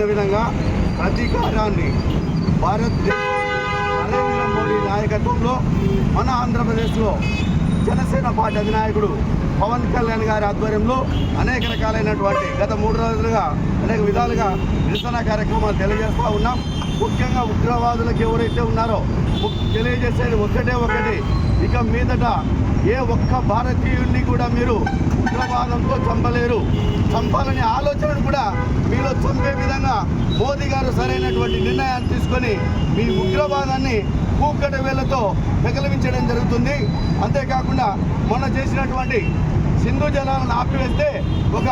చేసిన విధంగా అధికారాన్ని భారతదేశ నరేంద్ర మోడీ నాయకత్వంలో మన ఆంధ్రప్రదేశ్లో జనసేన పార్టీ అధినాయకుడు పవన్ కళ్యాణ్ గారి ఆధ్వర్యంలో అనేక రకాలైనటువంటి గత మూడు రోజులుగా అనేక విధాలుగా నిరసన కార్యక్రమాలు తెలియజేస్తూ ఉన్నాం. ముఖ్యంగా ఉగ్రవాదులకు ఎవరైతే ఉన్నారో తెలియజేసేది ఒకటే ఒకటి. ఇక మీదట ఏ ఒక్క భారతీయుడిని కూడా మీరు ఉగ్రవాదంతో చంపలేరు. చంపాలనే ఆలోచనను కూడా మీలో చంపే విధంగా మోదీ గారు సరైనటువంటి నిర్ణయాన్ని తీసుకొని మీ ఉగ్రవాదాన్ని కూకటి వేళ్ళతో పెకలించడం జరుగుతుంది. అంతేకాకుండా మొన్న చేసినటువంటి సింధు జలాలను ఆపివేస్తే ఒక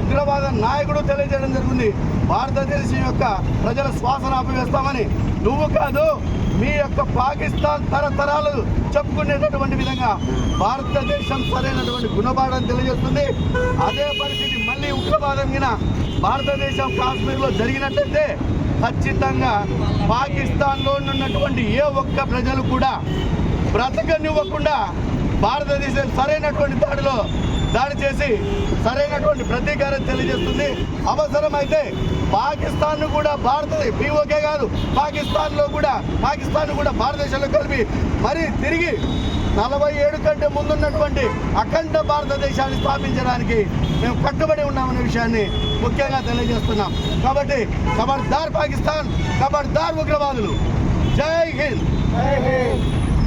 ఉగ్రవాద నాయకుడు తెలియజేయడం జరిగింది భారతదేశం యొక్క ప్రజల శ్వాసను ఆపివేస్తామని. నువ్వు కాదు మీ యొక్క పాకిస్తాన్ తరతరాలు చెప్పుకునేటటువంటి విధంగా భారతదేశం సరైనటువంటి గుణపాఠం తెలియజేస్తుంది. అదే పరిస్థితి మళ్ళీ ఉగ్రవాదం మీద భారతదేశం కాశ్మీర్లో జరిగినట్లయితే ఖచ్చితంగా పాకిస్తాన్లో ఉన్నటువంటి ఏ ఒక్క ప్రజలు కూడా బ్రతకనివ్వకుండా భారతదేశం సరైనటువంటి దాడిలో దాడి చేసి సరైనటువంటి ప్రతీకారం తెలియజేస్తుంది. అవసరమైతే పాకిస్తాన్ కూడా భారత పీఓకే కాదు పాకిస్తాన్లో కూడా పాకిస్తాన్ కూడా భారతదేశంలో కలిపి మరి తిరిగి నలభై ఏడు కంటే ముందున్నటువంటి అఖండ భారతదేశాన్ని స్థాపించడానికి మేము కట్టుబడి ఉన్నామనే విషయాన్ని ముఖ్యంగా తెలియజేస్తున్నాం. కాబట్టి ఖబర్దార్ పాకిస్తాన్ ఖబర్దార్ ఉగ్రవాదులు. జై హింద్.